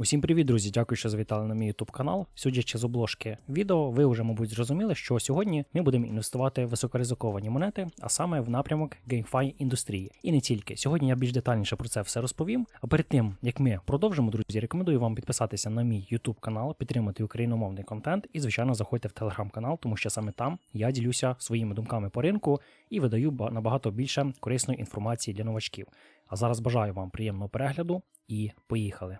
Усім привіт, друзі! Дякую, що завітали на мій YouTube канал. Судячи з обложки відео, ви вже, мабуть, зрозуміли, що сьогодні ми будемо інвестувати в високоризиковані монети, а саме в напрямок GameFi індустрії. І не тільки. Сьогодні я більш детальніше про це все розповім. А перед тим як ми продовжимо, друзі, рекомендую вам підписатися на мій YouTube канал, підтримати україномовний контент і, звичайно, заходьте в Telegram канал, тому що саме там я ділюся своїми думками по ринку і видаю ба- набагато більше корисної інформації для новачків. А зараз бажаю вам приємного перегляду і поїхали.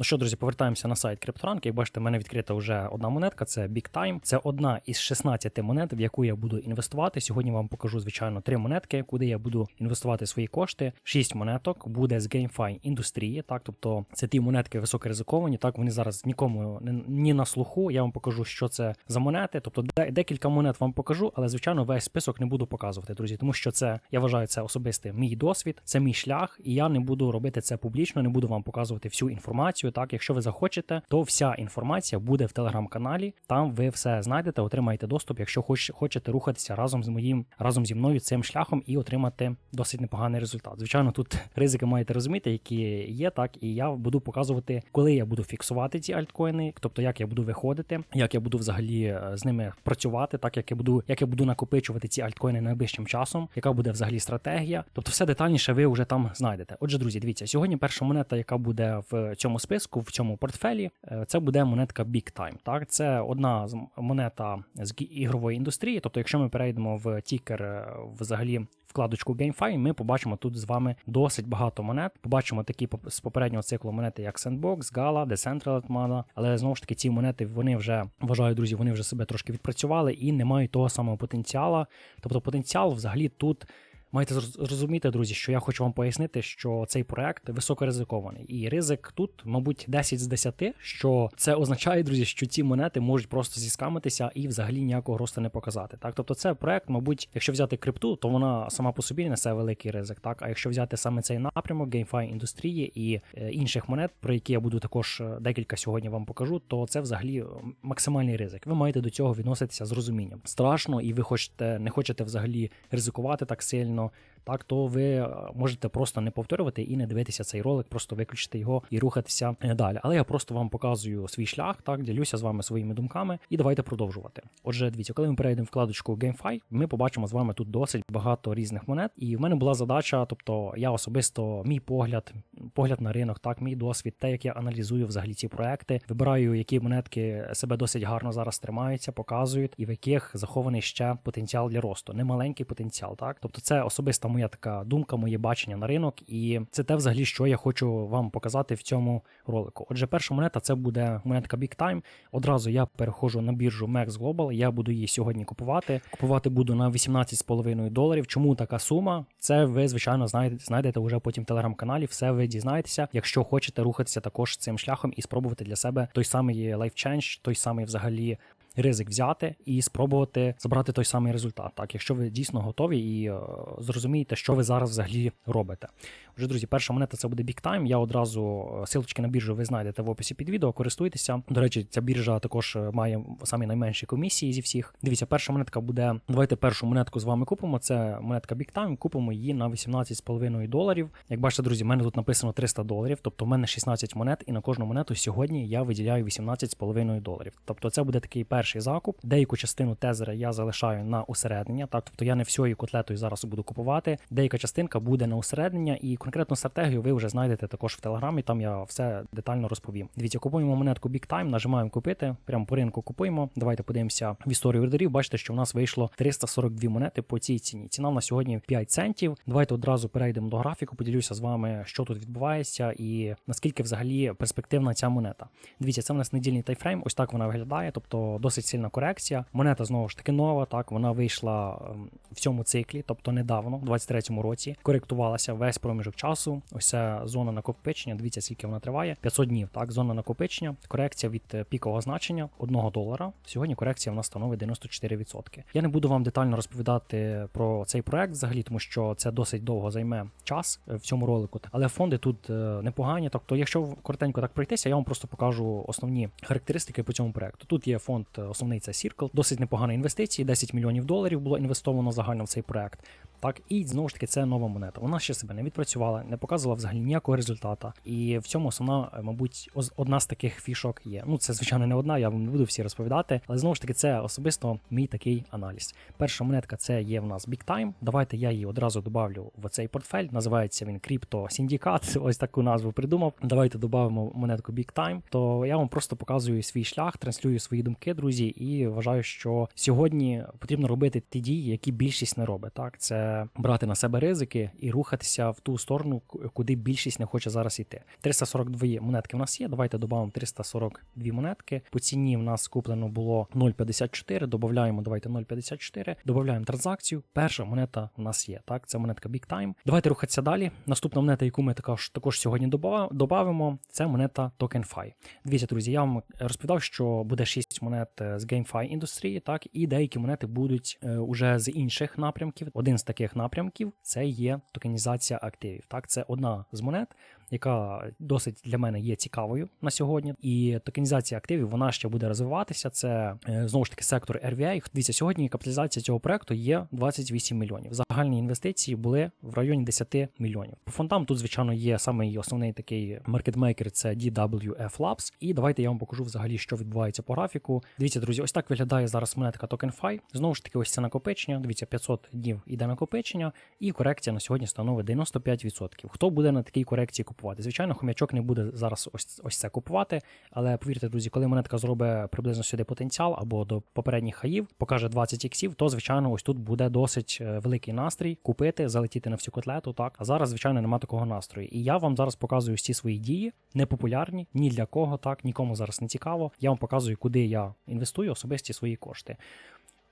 Ну що, друзі, повертаємося на сайт CryptoRank. Як бачите, в мене відкрита вже одна монетка, це Big Time. Це одна із 16 монет, в яку я буду інвестувати. Сьогодні вам покажу, звичайно, три монетки, куди я буду інвестувати свої кошти. Шість монеток буде з GameFi індустрії. Так, тобто це ті монетки високоризиковані. Так, вони зараз нікому не ні на слуху. Я вам покажу, що це за монети. Тобто, де- декілька монет вам покажу, але звичайно весь список не буду показувати, друзі, тому що це я вважаю це особистий мій досвід, це мій шлях, і я не буду робити це публічно, не буду вам показувати всю інформацію. Так, якщо ви захочете, то вся інформація буде в телеграм-каналі. Там ви все знайдете, отримаєте доступ, якщо хоч, хочете рухатися разом з моїм разом зі мною цим шляхом і отримати досить непоганий результат. Звичайно, тут ризики маєте розуміти, які є, так і я буду показувати, коли я буду фіксувати ці альткоїни, тобто як я буду виходити, як я буду взагалі е, з ними працювати, так як я буду, як я буду накопичувати ці альткоїни найближчим часом, яка буде взагалі стратегія. Тобто, все детальніше ви вже там знайдете. Отже, друзі, дивіться, сьогодні перша монета, яка буде в цьому списку, в цьому портфелі, е, це буде монетка Big Time. Так, це одна з монета з ігрової індустрії. Тобто, якщо ми перейдемо в тікер, е, взагалі. Вкладочку GameFi, ми побачимо тут з вами досить багато монет. Побачимо такі з попереднього циклу монети, як Sandbox, Gala, Decentraland Mana. Але знову ж таки, ці монети вони вже вважаю, друзі, вони вже себе трошки відпрацювали і не мають того самого потенціалу. Тобто, потенціал взагалі тут. Маєте зрозуміти, друзі, що я хочу вам пояснити, що цей проект високоризикований. І ризик тут, мабуть, 10 з 10, що це означає, друзі, що ці монети можуть просто зіскамитися і взагалі ніякого росту не показати. Так, тобто, це проект, мабуть, якщо взяти крипту, то вона сама по собі несе великий ризик. Так, а якщо взяти саме цей напрямок GameFi індустрії і е, інших монет, про які я буду також е, декілька сьогодні вам покажу, то це взагалі е, максимальний ризик. Ви маєте до цього відноситися з розумінням. Страшно, і ви хочете не хочете взагалі ризикувати так сильно. know Так, то ви е, можете просто не повторювати і не дивитися цей ролик, просто виключити його і рухатися е, далі. Але я просто вам показую свій шлях, так ділюся з вами своїми думками, і давайте продовжувати. Отже, дивіться, коли ми перейдемо вкладочку GameFi, ми побачимо з вами тут досить багато різних монет. І в мене була задача, тобто я особисто мій погляд, погляд на ринок, так, мій досвід, те, як я аналізую взагалі ці проекти, вибираю, які монетки себе досить гарно зараз тримаються, показують, і в яких захований ще потенціал для росту. Немаленький потенціал, так тобто це особиста моя така думка, моє бачення на ринок, і це те, взагалі, що я хочу вам показати в цьому ролику. Отже, перша монета це буде монетка Big Time. Одразу я переходжу на біржу Max Global. Я буду її сьогодні купувати. Купувати буду на 18,5 доларів. Чому така сума? Це ви, звичайно, знайдете, знайдете вже потім в телеграм-каналі. Все ви дізнаєтеся, якщо хочете рухатися також цим шляхом і спробувати для себе той самий life change, той самий взагалі. Ризик взяти і спробувати забрати той самий результат, так якщо ви дійсно готові і е, зрозумієте, що ви зараз взагалі робите. Отже, друзі, перша монета це буде Big Time. Я одразу е, силочки на біржу ви знайдете в описі під відео. Користуйтеся. До речі, ця біржа також е, має самі найменші комісії зі всіх. Дивіться, перша монетка буде. Давайте першу монетку з вами купимо. Це монетка Big Time. Купимо її на 18,5 доларів. Як бачите, друзі, в мене тут написано 300 доларів, тобто в мене 16 монет, і на кожну монету сьогодні я виділяю 18,5 доларів. Тобто, це буде такий перший закуп. Деяку частину тезера я залишаю на усереднення. Так, тобто я не всією котлетою зараз буду купувати. Деяка частинка буде на усереднення, і конкретну стратегію ви вже знайдете також в телеграмі. Там я все детально розповім. Дивіться, купуємо монетку Big Time, нажимаємо купити. Прямо по ринку купуємо. Давайте подивимося в історію ордерів. Бачите, що в нас вийшло 342 монети по цій ціні. Ціна в нас сьогодні 5 центів. Давайте одразу перейдемо до графіку. Поділюся з вами, що тут відбувається, і наскільки взагалі перспективна ця монета. Дивіться, це в нас недільний тайфрейм. Ось так вона виглядає, тобто досить сильна корекція. Монета знову ж таки нова. Так вона вийшла ем, в цьому циклі, тобто недавно, в 23-му році, коректувалася весь проміжок часу. Ось ця зона накопичення. Дивіться, скільки вона триває. 500 днів. Так, зона накопичення, корекція від е, пікового значення 1 долара. Сьогодні корекція в нас становить 94%. Я не буду вам детально розповідати про цей проект взагалі, тому що це досить довго займе час е, в цьому ролику. Але фонди тут е, непогані. Тобто, якщо коротенько так пройтися, я вам просто покажу основні характеристики по цьому проекту. Тут є фонд основний це Circle. Досить непогані інвестиції, 10 мільйонів доларів було інвестовано загально в цей проект. Так, і знову ж таки це нова монета. Вона ще себе не відпрацювала, не показувала взагалі ніякого результата. І в цьому основна, е, мабуть, одна з таких фішок є. Ну, це звичайно не одна, я вам не буду всі розповідати, але знову ж таки, це особисто мій такий аналіз. Перша монетка це є в нас Big Time. Давайте я її одразу добавлю в цей портфель. Називається він Crypto Syndicate. Ось таку назву придумав. Давайте додамо монетку Big Time. То я вам просто показую свій шлях, транслюю свої думки, друзі, і вважаю, що сьогодні потрібно робити ті дії, які більшість не робить. Так, це брати на себе ризики і рухатися в ту сторону, куди більшість не хоче зараз йти. 342 монетки в нас є. Давайте додамо 342 монетки. По ціні в нас куплено було 0,54. Додаємо, давайте 0,54. Додаємо транзакцію. Перша монета в нас є. Так, це монетка Big Time. Давайте рухатися далі. Наступна монета, яку ми також, також сьогодні додамо, це монета TokenFi. Дивіться, друзі, я вам розповідав, що буде 6 монет з GameFi індустрії, так, і деякі монети будуть е, уже з інших напрямків. Один з таких напрямків це є токенізація активів. Так, це одна з монет, яка досить для мене є цікавою на сьогодні. І токенізація активів вона ще буде розвиватися. Це е, знову ж таки сектор RVI. Дивіться, сьогодні капіталізація цього проекту є 28 мільйонів. Загальні інвестиції були в районі 10 мільйонів. По фондам тут, звичайно, є саме основний такий маркетмейкер це DWF Labs. І давайте я вам покажу взагалі, що відбувається по графіку. Дивіться, друзі, ось так виглядає зараз монетка TokenFi. Знову ж таки, ось це накопичення. Дивіться, 500 днів іде накопичення, і корекція на сьогодні становить 95%. Хто буде на такій корекції купувати? Звичайно, хомячок не буде зараз ось, ось це купувати. Але повірте, друзі, коли монетка зробить приблизно сюди потенціал або до попередніх хаїв, покаже 20 іксів, то звичайно, ось тут буде досить е, великий настрій купити, залетіти на всю котлету. Так, а зараз, звичайно, немає такого настрою. І я вам зараз показую всі свої дії, непопулярні, ні для кого, так нікому зараз не цікаво. Я вам показую, куди я інвестую особисті свої кошти.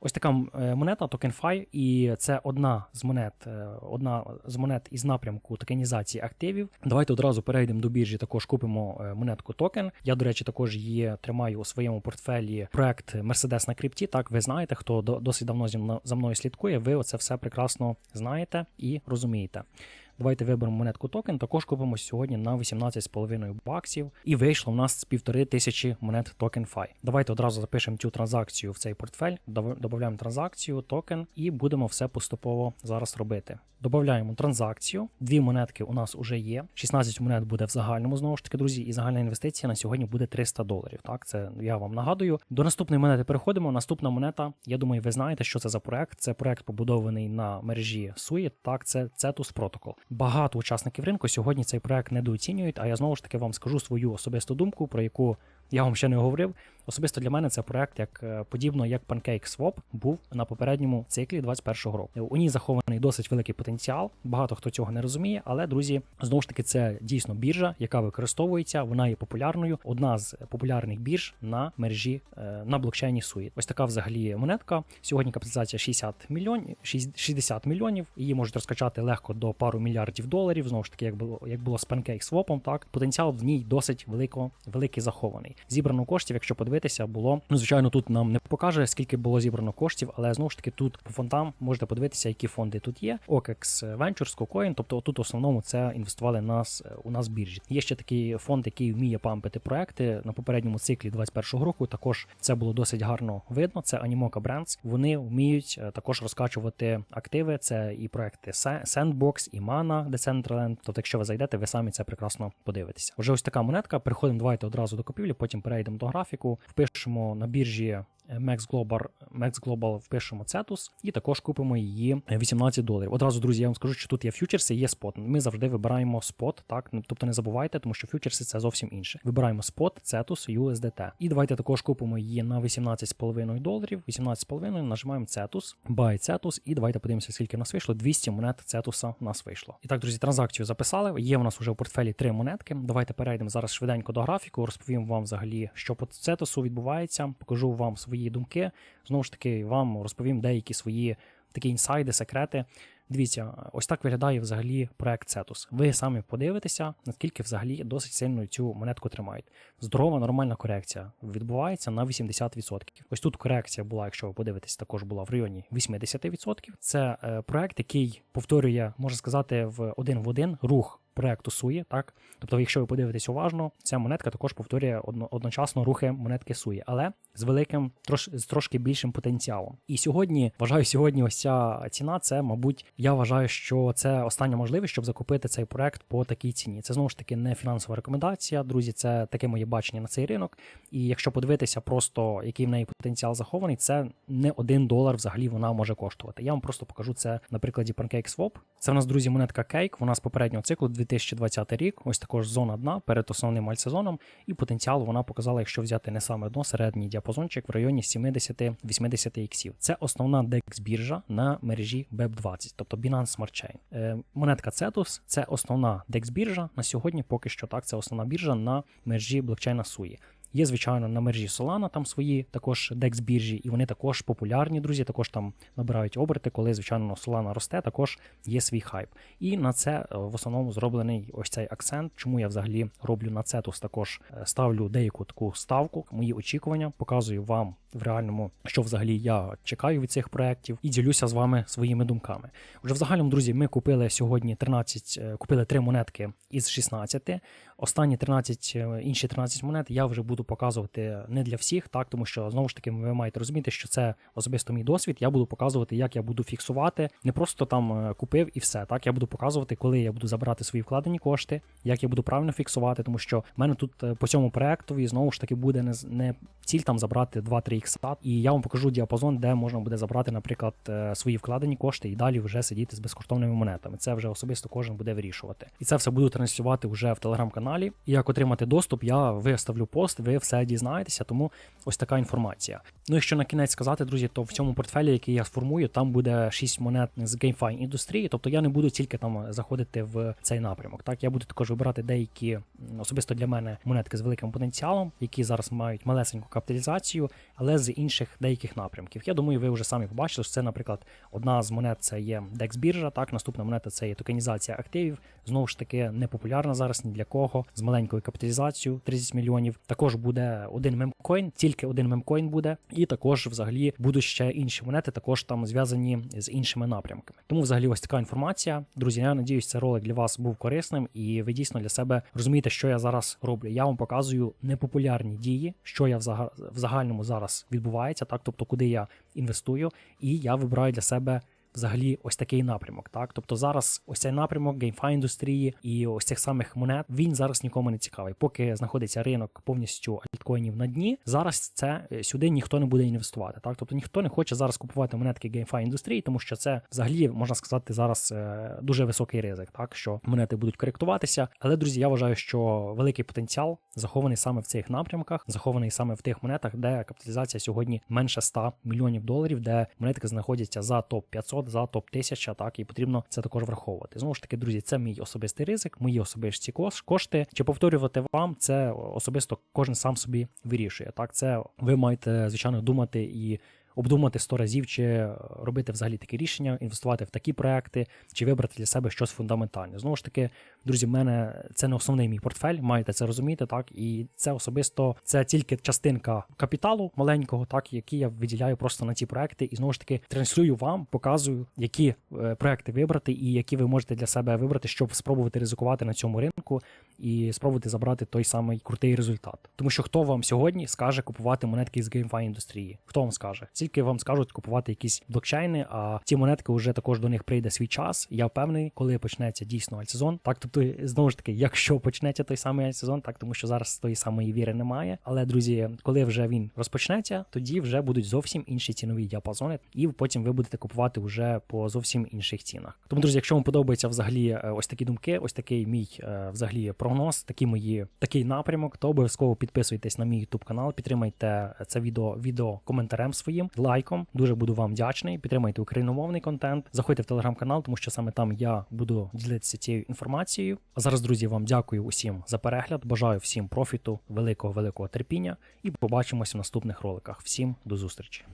Ось така е, монета TokenFi, і це одна з монет, е, одна з монет із напрямку токенізації активів. Давайте одразу перейдемо до біржі. Також купимо е, монетку токен. Я, до речі, також її тримаю у своєму портфелі. Проект Mercedes на крипті. Так, ви знаєте, хто до- досить давно за мною слідкує. Ви оце все прекрасно знаєте і розумієте. Давайте виберемо монетку токен. Також купимо сьогодні на 18,5 баксів. І вийшло в нас з півтори тисячі монет токен FI. Давайте одразу запишемо цю транзакцію в цей портфель. Додаємо транзакцію, токен, і будемо все поступово зараз робити. Додаємо транзакцію. Дві монетки у нас вже є. 16 монет буде в загальному знову ж таки, друзі, і загальна інвестиція на сьогодні буде 300 доларів. Так, це я вам нагадую. До наступної монети переходимо. Наступна монета. Я думаю, ви знаєте, що це за проект. Це проект побудований на мережі SUI. Так, це Cetus Protocol. Багато учасників ринку сьогодні цей проект недооцінюють. А я знову ж таки вам скажу свою особисту думку, про яку я вам ще не говорив. Особисто для мене це проект як е, подібно як PancakeSwap був на попередньому циклі 21-го року. У ній захований досить великий потенціал. Багато хто цього не розуміє, але друзі, знову ж таки, це дійсно біржа, яка використовується. Вона є популярною. Одна з популярних бірж на мережі е, на блокчейні SUI. Ось така взагалі монетка. Сьогодні капіталізація 60 мільйонів, 60 мільйонів. Її можуть розкачати легко до пару мільярдів доларів. Знову ж таки, як було як було з PancakeSwap, так потенціал в ній досить велико, великий захований. Зібрано коштів, якщо подивитися, було ну звичайно, тут нам не покаже скільки було зібрано коштів, але знову ж таки тут по фондам можете подивитися, які фонди тут є. OKEX Ventures, KuCoin, тобто тут в основному це інвестували нас у нас біржі. Є ще такий фонд, який вміє пампити проекти на попередньому циклі 21-го року. Також це було досить гарно видно. Це Animoca Brands. Вони вміють е, також розкачувати активи. Це і проекти Sa- Sandbox, і Mana, Decentraland. Тобто, якщо ви зайдете, ви самі це прекрасно подивитеся. Вже ось така монетка. Переходимо давайте одразу до купівлі, потім перейдемо до графіку, впишемо на біржі. Max Global, Max Global впишемо Cetus і також купимо її 18 доларів. Одразу, друзі, я вам скажу, що тут є фьючерси, є спот. Ми завжди вибираємо спот, так ну, тобто не забувайте, тому що фьючерси це зовсім інше. Вибираємо спот, Cetus, USDT. І давайте також купимо її на 18,5 доларів. 18,5 нажимаємо Cetus, Buy Cetus, і давайте подивимося, скільки в нас вийшло. 200 монет Cetus у нас вийшло. І так, друзі, транзакцію записали. Є у нас вже в портфелі три монетки. Давайте перейдемо зараз швиденько до графіку. Розповім вам взагалі, що по Cetus відбувається. Покажу вам свої думки. Знову ж таки, вам розповім деякі свої такі інсайди, секрети. Дивіться, ось так виглядає взагалі проект Cetus. Ви самі подивитеся, наскільки взагалі досить сильно цю монетку тримають. Здорова, нормальна корекція відбувається на 80%. Ось тут корекція була, якщо ви подивитесь, також була в районі 80%. Це е, проект, який повторює, можна сказати, в один в один рух проекту Суї. Так, тобто, якщо ви подивитесь уважно, ця монетка також повторює одно, одночасно рухи монетки Суї, але з великим трош, з трошки більшим потенціалом. І сьогодні вважаю, сьогодні ось ця ціна. Це, мабуть, я вважаю, що це остання можливість, щоб закупити цей проект по такій ціні. Це знову ж таки не фінансова рекомендація, друзі. Це таке моє бачення на цей ринок. І якщо подивитися, просто який в неї потенціал захований, це не один долар взагалі вона може коштувати. Я вам просто покажу це на прикладі PancakeSwap. Це в нас, друзі, монетка Cake, Вона з попереднього циклу 2020 рік. Ось також зона дна перед основним альтсезоном. І потенціал вона показала, якщо взяти не саме дно, середній діапазончик в районі 70-80 іксів. Це основна DEX біржа на мережі BEP20, тобто Binance Smart Chain. Е, монетка Cetus – це основна DEX біржа на сьогодні. Поки що так, це основна біржа на мережі блокчейна Суї. Є, звичайно, на мережі Solana там свої також DEX біржі, і вони також популярні, друзі. Також там набирають оберти, коли, звичайно, Solana росте, також є свій хайп. І на це е, в основному зроблений ось цей акцент. Чому я взагалі роблю на Cetus також е, ставлю деяку таку ставку, мої очікування, показую вам в реальному, що взагалі я чекаю від цих проєктів, і ділюся з вами своїми думками. Вже в загальному, друзі, ми купили сьогодні 13, е, купили 3 монетки із 16. Останні 13, інші 13 монет я вже буду показувати не для всіх, так тому що знову ж таки ви маєте розуміти, що це особисто мій досвід. Я буду показувати, як я буду фіксувати, не просто там е, купив і все. Так я буду показувати, коли я буду забирати свої вкладені кошти, як я буду правильно фіксувати, тому що в мене тут е, по цьому проектові знову ж таки буде не не ціль там забрати 2-3 ікса. І я вам покажу діапазон, де можна буде забрати, наприклад, е, свої вкладені кошти і далі вже сидіти з безкоштовними монетами. Це вже особисто кожен буде вирішувати. І це все буду транслювати вже в телеграм-каналі. І як отримати доступ, я виставлю пост, ви все дізнаєтеся, тому ось така інформація. Ну і що на кінець сказати, друзі, то в цьому портфелі, який я сформую, там буде 6 монет з GameFi індустрії, тобто я не буду тільки там заходити в цей напрямок. Так, я буду також вибирати деякі особисто для мене монетки з великим потенціалом, які зараз мають малесеньку капіталізацію, але з інших деяких напрямків. Я думаю, ви вже самі побачили, що це, наприклад, одна з монет це є DEX біржа. Так, наступна монета це є токенізація активів. Знову ж таки, не популярна зараз ні для кого з маленькою капіталізацією 30 мільйонів. Також буде один мемкоін, тільки один мемкоін буде, і також взагалі будуть ще інші монети, також там зв'язані з іншими напрямками. Тому, взагалі, ось така інформація. Друзі, я надіюсь, цей ролик для вас був корисним, і ви дійсно для себе розумієте, що я зараз роблю. Я вам показую непопулярні дії, що я в загальному зараз відбувається, так тобто, куди я інвестую, і я вибираю для себе взагалі ось такий напрямок. Так, тобто зараз ось цей напрямок геймфай індустрії і ось цих самих монет він зараз нікому не цікавий. Поки знаходиться ринок повністю альткоїнів на дні. Зараз це е, сюди ніхто не буде інвестувати. Так, тобто ніхто не хоче зараз купувати монетки геймфай індустрії, тому що це взагалі можна сказати зараз е, дуже високий ризик, так що монети будуть коректуватися. Але друзі, я вважаю, що великий потенціал захований саме в цих напрямках, захований саме в тих монетах, де капіталізація сьогодні менше 100 мільйонів доларів, де монетки знаходяться за топ 500 за топ 1000 так і потрібно це також враховувати. Знову ж таки, друзі, це мій особистий ризик, мої особисті кошти. Чи повторювати вам це особисто кожен сам собі вирішує. Так, це ви маєте звичайно думати і обдумати сто разів, чи робити взагалі такі рішення, інвестувати в такі проекти, чи вибрати для себе щось фундаментальне. Знову ж таки, друзі, в мене це не основний мій портфель, маєте це розуміти, так? І це особисто це тільки частинка капіталу маленького, так який я виділяю просто на ці проекти, і знову ж таки транслюю вам, показую, які е, проекти вибрати, і які ви можете для себе вибрати, щоб спробувати ризикувати на цьому ринку і спробувати забрати той самий крутий результат. Тому що хто вам сьогодні скаже купувати монетки з GameFi індустрії? Хто вам скаже? Тільки вам скажуть купувати якісь блокчейни, а ці монетки вже також до них прийде свій час. Я впевнений, коли почнеться дійсно альтсезон. Так, тобто, знову ж таки, якщо почнеться той самий альтсезон, так тому що зараз тої самої віри немає. Але друзі, коли вже він розпочнеться, тоді вже будуть зовсім інші цінові діапазони, і потім ви будете купувати вже по зовсім інших цінах. Тому, друзі, якщо вам подобається взагалі е, ось такі думки, ось такий мій е, взагалі прогноз, такі мої такий напрямок, то обов'язково підписуйтесь на мій YouTube канал, підтримайте це відео відео коментарем своїм, лайком. Дуже буду вам вдячний. Підтримайте україномовний контент. Заходьте в телеграм-канал, тому що саме там я буду ділитися цією інформацією. А зараз, друзі, вам дякую усім за перегляд. Бажаю всім профіту, великого великого терпіння і побачимося в наступних роликах. Всім до зустрічі.